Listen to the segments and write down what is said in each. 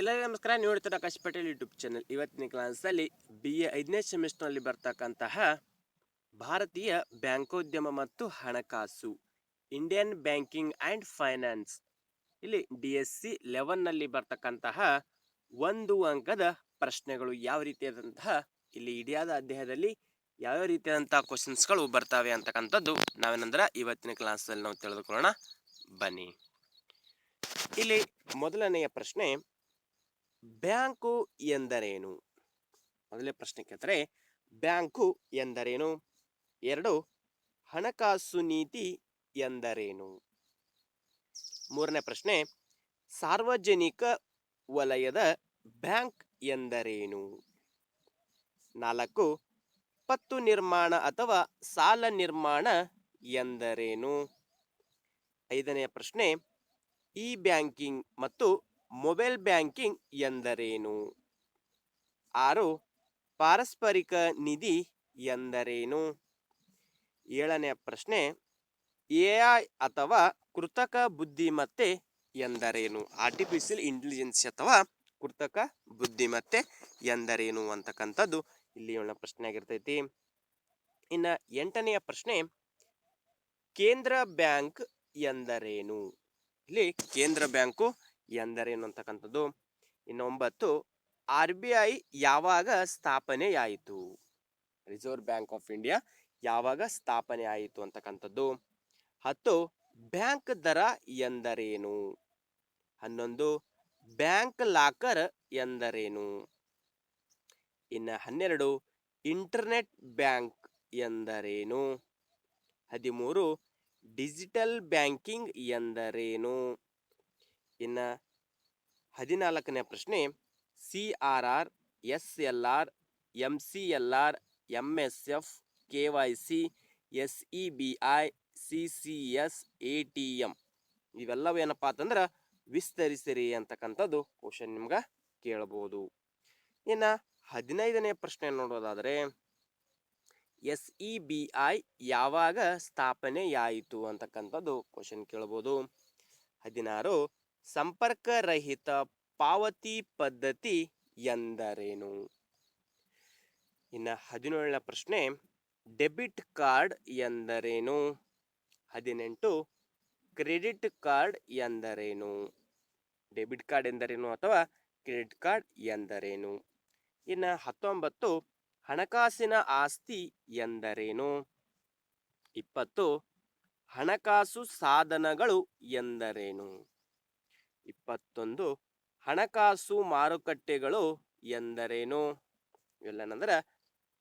ಎಲ್ಲರಿಗೂ ನಮಸ್ಕಾರ. ನೀವು ನೋಡ್ತೀರ ಆಕಾಶ್ ಪಟೇಲ್ ಯೂಟ್ಯೂಬ್ ಚಾನಲ್. ಇವತ್ತಿನ ಕ್ಲಾಸಲ್ಲಿ ಬಿ ಎ ಐದನೇ ಸೆಮಿಸ್ಟರ್ನಲ್ಲಿ ಬರ್ತಕ್ಕಂತಹ ಭಾರತೀಯ ಬ್ಯಾಂಕೋದ್ಯಮ ಮತ್ತು ಹಣಕಾಸು, ಇಂಡಿಯನ್ ಬ್ಯಾಂಕಿಂಗ್ ಆ್ಯಂಡ್ ಫೈನಾನ್ಸ್, ಇಲ್ಲಿ ಡಿ ಎಸ್ ಸಿ ಲೆವೆನ್ನಲ್ಲಿ ಬರ್ತಕ್ಕಂತಹ ಒಂದು ಅಂಕದ ಪ್ರಶ್ನೆಗಳು ಯಾವ ರೀತಿಯಾದಂತಹ, ಇಲ್ಲಿ ಇಡಿಯಾದ ಅಧ್ಯಾಯದಲ್ಲಿ ಯಾವ್ಯಾವ ರೀತಿಯಾದಂತಹ ಕ್ವಶನ್ಸ್ಗಳು ಬರ್ತವೆ ಅಂತಕ್ಕಂಥದ್ದು ನಾವೇನಂದ್ರೆ ಇವತ್ತಿನ ಕ್ಲಾಸಲ್ಲಿ ನಾವು ತಿಳಿದುಕೊಳ್ಳೋಣ. ಬನ್ನಿ. ಇಲ್ಲಿ ಮೊದಲನೆಯ ಪ್ರಶ್ನೆ ಬ್ಯಾಂಕು ಎಂದರೇನು? ಮೊದಲನೇ ಪ್ರಶ್ನೆ ಕೇಳ್ತಾರೆ. ಬ್ಯಾಂಕು ಎಂದರೇನು? ಎರಡು, ಹಣಕಾಸು ನೀತಿ ಎಂದರೇನು? ಮೂರನೇ ಪ್ರಶ್ನೆ, ಸಾರ್ವಜನಿಕ ವಲಯದ ಬ್ಯಾಂಕ್ ಎಂದರೇನು? ನಾಲ್ಕು, ಪತ್ತು ನಿರ್ಮಾಣ ಅಥವಾ ಸಾಲ ನಿರ್ಮಾಣ ಎಂದರೇನು? ಐದನೆಯ ಪ್ರಶ್ನೆ, ಇ ಬ್ಯಾಂಕಿಂಗ್ ಮತ್ತು ಮೊಬೈಲ್ ಬ್ಯಾಂಕಿಂಗ್ ಎಂದರೇನು? ಆರು, ಪಾರಸ್ಪರಿಕ ನಿಧಿ ಎಂದರೇನು? ಏಳನೆಯ ಪ್ರಶ್ನೆ, ಎ ಐ ಅಥವಾ ಕೃತಕ ಬುದ್ಧಿಮತ್ತೆ ಎಂದರೇನು? ಆರ್ಟಿಫಿಷಿಯಲ್ ಇಂಟೆಲಿಜೆನ್ಸ್ ಅಥವಾ ಕೃತಕ ಬುದ್ಧಿಮತ್ತೆ ಎಂದರೇನು ಅಂತಕ್ಕಂಥದ್ದು ಇಲ್ಲಿ ಏಳನೇ ಪ್ರಶ್ನೆ ಆಗಿರ್ತೈತಿ. ಇನ್ನು ಎಂಟನೆಯ ಪ್ರಶ್ನೆ, ಕೇಂದ್ರ ಬ್ಯಾಂಕ್ ಎಂದರೇನು? ಇಲ್ಲಿ ಕೇಂದ್ರ ಬ್ಯಾಂಕು ಎಂದರೇನು ಅಂತಕ್ಕಂಥದ್ದು ಇನ್ನು ಒಂಬತ್ತು, ಆರ್ ಬಿ ಐ ಯಾವಾಗ ಸ್ಥಾಪನೆಯಾಯಿತು? ರಿಸರ್ವ್ ಬ್ಯಾಂಕ್ ಆಫ್ ಇಂಡಿಯಾ ಯಾವಾಗ ಸ್ಥಾಪನೆ ಆಯಿತು ಅಂತಕ್ಕಂಥದ್ದು? ಹತ್ತು, ಬ್ಯಾಂಕ್ ದರ ಎಂದರೇನು? ಹನ್ನೊಂದು, ಬ್ಯಾಂಕ್ ಲಾಕರ್ ಎಂದರೇನು? ಇನ್ನು ಹನ್ನೆರಡು, ಇಂಟರ್ನೆಟ್ ಬ್ಯಾಂಕ್ ಎಂದರೇನು? ಹದಿಮೂರು, ಡಿಜಿಟಲ್ ಬ್ಯಾಂಕಿಂಗ್ ಎಂದರೇನು? ಇನ್ನು ಹದಿನಾಲ್ಕನೇ ಪ್ರಶ್ನೆ, C R R, S L R M C L R M S F, K Y C, S E B I, C C S, A T M ಇವೆಲ್ಲವೂ ಏನಪ್ಪ ಅಂತಂದ್ರೆ ವಿಸ್ತರಿಸಿರಿ ಅಂತಕ್ಕಂಥದ್ದು ಕ್ವಶನ್ ನಿಮ್ಗೆ ಕೇಳ್ಬೋದು. ಇನ್ನು ಹದಿನೈದನೇ ಪ್ರಶ್ನೆ ನೋಡೋದಾದರೆ, ಎಸ್ ಇ ಬಿ ಐ ಯಾವಾಗ ಸ್ಥಾಪನೆಯಾಯಿತು ಅಂತಕ್ಕಂಥದ್ದು ಕ್ವಶನ್ ಕೇಳ್ಬೋದು. ಹದಿನಾರು ಸಂಪರ್ಕರಹಿತ ಪಾವತಿ ಪದ್ಧತಿ ಎಂದರೇನು? ಇನ್ನು ಹದಿನೇಳನೇ ಪ್ರಶ್ನೆ, ಡೆಬಿಟ್ ಕಾರ್ಡ್ ಎಂದರೇನು? ಹದಿನೆಂಟು, ಕ್ರೆಡಿಟ್ ಕಾರ್ಡ್ ಎಂದರೇನು? ಡೆಬಿಟ್ ಕಾರ್ಡ್ ಎಂದರೇನು ಅಥವಾ ಕ್ರೆಡಿಟ್ ಕಾರ್ಡ್ ಎಂದರೇನು? ಇನ್ನು ಹತ್ತೊಂಬತ್ತು, ಹಣಕಾಸಿನ ಆಸ್ತಿ ಎಂದರೇನು? ಇಪ್ಪತ್ತು, ಹಣಕಾಸು ಸಾಧನಗಳು ಎಂದರೇನು? ಇಪ್ಪತ್ತೊಂದು ಹಣಕಾಸು ಮಾರುಕಟ್ಟೆಗಳು ಎಂದರೇನು? ಇವೆಲ್ಲನಂದ್ರೆ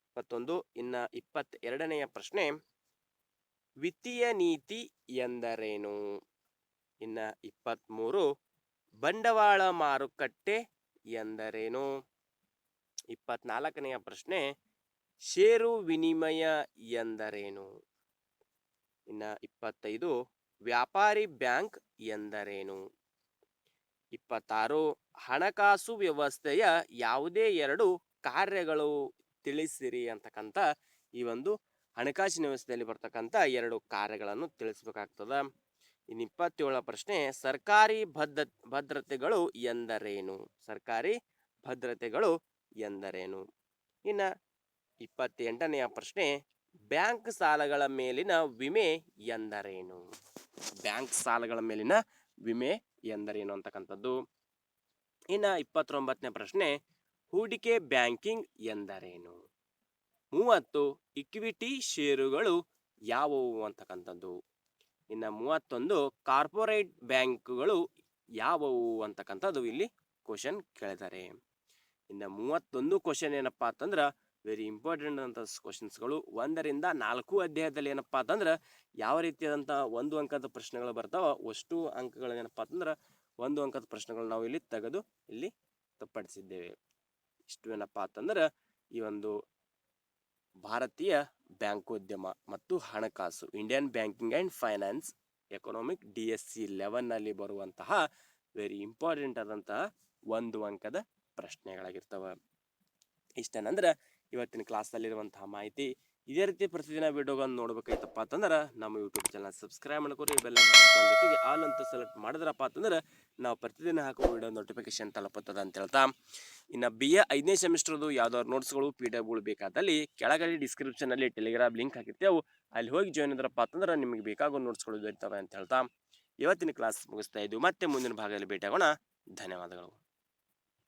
ಇಪ್ಪತ್ತೊಂದು ಇನ್ನ ಇಪ್ಪತ್ತೆರಡನೆಯ ಪ್ರಶ್ನೆ, ವಿತ್ತೀಯ ನೀತಿ ಎಂದರೇನು? ಇನ್ನ ಇಪ್ಪತ್ತ್ಮೂರು ಬಂಡವಾಳ ಮಾರುಕಟ್ಟೆ ಎಂದರೇನು? ಇಪ್ಪತ್ನಾಲ್ಕನೆಯ ಪ್ರಶ್ನೆ, ಷೇರು ವಿನಿಮಯ ಎಂದರೇನು? ಇನ್ನ ಇಪ್ಪತ್ತೈದು ವ್ಯಾಪಾರಿ ಬ್ಯಾಂಕ್ ಎಂದರೇನು? ಇಪ್ಪತ್ತಾರು ಹಣಕಾಸು ವ್ಯವಸ್ಥೆಯ ಯಾವುದೇ ಎರಡು ಕಾರ್ಯಗಳು ತಿಳಿಸಿರಿ ಅಂತಕ್ಕಂಥ ಈ ಒಂದು ಹಣಕಾಸಿನ ವ್ಯವಸ್ಥೆಯಲ್ಲಿ ಬರ್ತಕ್ಕಂಥ ಎರಡು ಕಾರ್ಯಗಳನ್ನು ತಿಳಿಸ್ಬೇಕಾಗ್ತದ. ಇನ್ನು ಇಪ್ಪತ್ತೇಳ ಪ್ರಶ್ನೆ, ಸರ್ಕಾರಿ ಭದ್ರ ಭದ್ರತೆಗಳು ಎಂದರೇನು? ಸರ್ಕಾರಿ ಭದ್ರತೆಗಳು ಎಂದರೇನು? ಇನ್ನು ಇಪ್ಪತ್ತೆಂಟನೆಯ ಪ್ರಶ್ನೆ, ಬ್ಯಾಂಕ್ ಸಾಲಗಳ ಮೇಲಿನ ವಿಮೆ ಎಂದರೇನು? ಬ್ಯಾಂಕ್ ಸಾಲಗಳ ಮೇಲಿನ ವಿಮೆ ಎಂದರೇನು ಅಂತಕ್ಕಂಥದ್ದು? ಇನ್ನು ಇಪ್ಪತ್ತೊಂಬತ್ತನೇ ಪ್ರಶ್ನೆ, ಹೂಡಿಕೆ ಬ್ಯಾಂಕಿಂಗ್ ಎಂದರೇನು? ಮೂವತ್ತು, ಇಕ್ವಿಟಿ ಷೇರುಗಳು ಯಾವುವು ಅಂತಕ್ಕಂಥದ್ದು? ಇನ್ನು ಮೂವತ್ತೊಂದು, ಕಾರ್ಪೊರೇಟ್ ಬ್ಯಾಂಕುಗಳು ಯಾವುವು ಅಂತಕ್ಕಂಥದ್ದು ಇಲ್ಲಿ ಕ್ವಶನ್ ಕೇಳಿದ್ದಾರೆ ಇನ್ನು ಮೂವತ್ತೊಂದು ಕ್ವಶನ್ ಏನಪ್ಪಾ ಅಂತಂದ್ರೆ ವೆರಿ ಇಂಪಾರ್ಟೆಂಟ್ ಅಂತ ಕ್ವಶನ್ಸ್ಗಳು ಒಂದರಿಂದ ನಾಲ್ಕು ಅಧ್ಯಾಯದಲ್ಲಿ ಏನಪ್ಪ ಅಂತಂದ್ರೆ, ಯಾವ ರೀತಿಯಾದಂಥ ಒಂದು ಅಂಕದ ಪ್ರಶ್ನೆಗಳು ಬರ್ತಾವ, ಅಷ್ಟು ಅಂಕಗಳು ಏನಪ್ಪ ಅಂತಂದ್ರೆ, ಒಂದು ಅಂಕದ ಪ್ರಶ್ನೆಗಳು ನಾವು ಇಲ್ಲಿ ತೆಗೆದು ಇಲ್ಲಿ ತಪ್ಪಡಿಸಿದ್ದೇವೆ. ಇಷ್ಟು ಏನಪ್ಪ ಅಂತಂದ್ರೆ, ಈ ಒಂದು ಭಾರತೀಯ ಬ್ಯಾಂಕೋದ್ಯಮ ಮತ್ತು ಹಣಕಾಸು Indian banking and finance economic D S C ಲೆವೆನ್ನಲ್ಲಿ ಬರುವಂತಹ ವೆರಿ ಇಂಪಾರ್ಟೆಂಟ್ ಆದಂತಹ ಒಂದು ಅಂಕದ ಪ್ರಶ್ನೆಗಳಾಗಿರ್ತವೆ. ಇಷ್ಟೇನಂದ್ರೆ ಇವತ್ತಿನ ಕ್ಲಾಸ್ನಲ್ಲಿರುವಂತಹ ಮಾಹಿತಿ ಇದೇ ರೀತಿ ಪ್ರತಿದಿನ ವಿಡಿಯೋಗಳನ್ನು ನೋಡ್ಬೇಕಾಯ್ತಪ್ಪ ಅಂತಂದ್ರೆ ನಮ್ಮ ಯೂಟ್ಯೂಬ್ ಚಾನಲ್ ಸಬ್ಸ್ಕ್ರೈಬ್ ಮಾಡ್ಕೊರಿ ಬೆಲ್ಲ ಜೊತೆಗೆ ಆಲ್ ಅಂತ ಸೆಲೆಕ್ಟ್ ಮಾಡಿದ್ರಪ್ಪ ಅಂತಂದ್ರೆ ನಾವು ಪ್ರತಿದಿನ ಹಾಕುವ ವಿಡಿಯೋ ನೋಟಿಫಿಕೇಶನ್ ತಲುಪುತ್ತದೆ ಅಂತ ಹೇಳ್ತಾ. ಇನ್ನು ಬಿ ಎ ಐದನೇ ಸೆಮಿಸ್ಟರ್ದು ಯಾವ್ದಾದ್ರು ನೋಟ್ಸ್ಗಳು ಪಿ ಡಬ್ಲ್ಯೂಗಳು ಬೇಕಾದಲ್ಲಿ ಕೆಳಗಡೆ ಡಿಸ್ಕ್ರಿಪ್ಷನಲ್ಲಿ ಟೆಲಿಗ್ರಾಮ್ ಲಿಂಕ್ ಹಾಕಿರ್ತೇವೆ. ಅಲ್ಲಿ ಹೋಗಿ ಜಾಯ್ನ್ ಇದ್ರಪ್ಪ ಅಂತಂದ್ರೆ ನಿಮಗೆ ಬೇಕಾಗೋ ನೋಟ್ಸ್ಗಳು ದೊರೀತವೆ ಅಂತ ಹೇಳ್ತಾ. ಇವತ್ತಿನ ಕ್ಲಾಸ್ ಮುಗಿಸ್ತಾ ಇದ್ದೀವಿ. ಮತ್ತೆ ಮುಂದಿನ ಭಾಗದಲ್ಲಿ ಭೇಟಿಯಾಗೋಣ. ಧನ್ಯವಾದಗಳು.